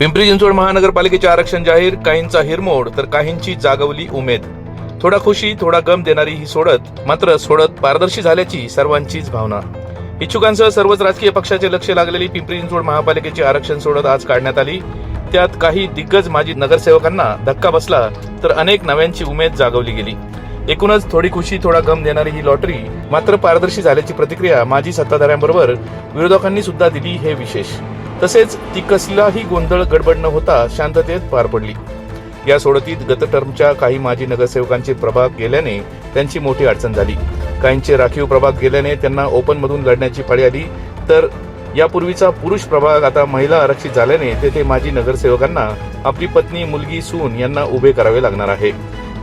पिंपरी चिंचवड महानगरपालिकेचे आरक्षण जाहीर काहींचा हिरमोड तर काहींची जागवली उमेद. थोडा खुशी थोडा गम देणारी ही सोडत मात्र सोडत पारदर्शी झाल्याची सर्वांचीच भावना. इच्छुकांसह सर्वच राजकीय पक्षाचे लक्ष लागलेली पिंपरी चिंचवड महापालिकेची आरक्षण सोडत आज काढण्यात आली. त्यात काही दिग्गज माजी नगरसेवकांना धक्का बसला तर अनेक नव्यांची उमेद जागवली गेली. एकूणच थोडी खुशी थोडा गम देणारी ही लॉटरी मात्र पारदर्शी झाल्याची प्रतिक्रिया माजी सत्ताधाऱ्यांबरोबर विरोधकांनी सुद्धा दिली हे विशेष. तसेच ती कसलाही गोंधळ गडबड न होता शांततेत पार पडली. या सोडतीत गत टर्मच्या काही माजी नगरसेवकांचे प्रभाग गेल्याने त्यांची मोठी अडचण झाली. काहींचे राखीव प्रभाग गेल्याने त्यांना ओपनमधून लढण्याची पाळी आली. तर यापूर्वीचा पुरुष प्रभाग आता महिला आरक्षित झाल्याने तेथे माजी नगरसेवकांना आपली पत्नी मुलगी सून यांना उभे करावे लागणार आहे.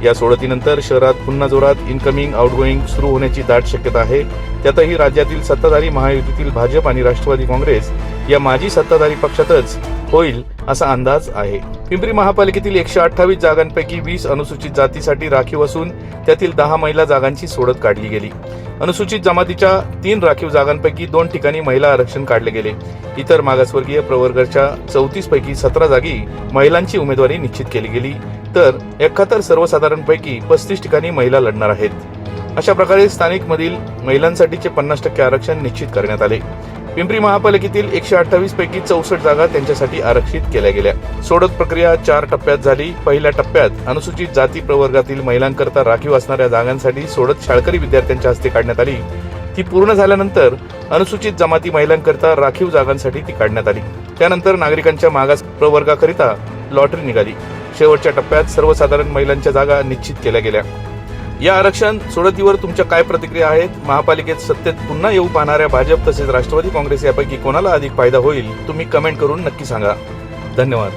या सोडतीनंतर शहरात पुन्हा जोरात इनकमिंग आउटगोईंग सुरू होण्याची दाट शक्यता आहे. त्यातही राज्यातील सत्ताधारी महायुतीतील भाजप आणि राष्ट्रवादी काँग्रेस या माजी सत्ताधारी पक्षातच होईल असा अंदाज आहे. पिंपरी महापालिकेतील एकशे अठ्ठावीस जागांपैकी वीस अनुसूचित जातीसाठी राखीव असून त्यातील दहा महिला जागांची सोडत काढली गेली. अनुसूचित जमातीच्या तीन राखीव जागांपैकी दोन ठिकाणी महिला आरक्षण काढले गेले. इतर मागासवर्गीय प्रवर्गाच्या चौतीस पैकी सतरा जागी महिलांची उमेदवारी निश्चित केली गेली. तर एकाहत्तर सर्वसाधारणपैकी पस्तीस ठिकाणी महिला लढणार आहेत. अशा प्रकारे स्थानिक मधील महिलांसाठीचे पन्नास टक्के आरक्षण निश्चित करण्यात आले. पिंपरी महापालिकेतील एकशे अठ्ठावीस पैकी चौसष्ट जागा त्यांच्यासाठी आरक्षित केल्या गेल्या. सोडत प्रक्रिया चार टप्प्यात झाली. पहिल्या टप्प्यात अनुसूचित जाती प्रवर्गातील महिलांकरता राखीव असणाऱ्या जागांसाठी सोडत शाळकरी विद्यार्थ्यांच्या हस्ते काढण्यात आली. ती पूर्ण झाल्यानंतर अनुसूचित जमाती महिलांकरता राखीव जागांसाठी ती काढण्यात आली. त्यानंतर नागरिकांच्या मागास प्रवर्गाकरिता लॉटरी निघाली. शेवटच्या टप्प्यात सर्वसाधारण महिलांच्या जागा निश्चित केल्या गेल्या. या आरक्षण सोडतीवर तुमच्या काय प्रतिक्रिया आहेत? महापालिकेत सत्तेत पुन्हा येऊ पाहणाऱ्या भाजप तसेच राष्ट्रवादी काँग्रेस यापैकी कोणाला अधिक फायदा होईल? तुम्ही कमेंट करून नक्की सांगा. धन्यवाद.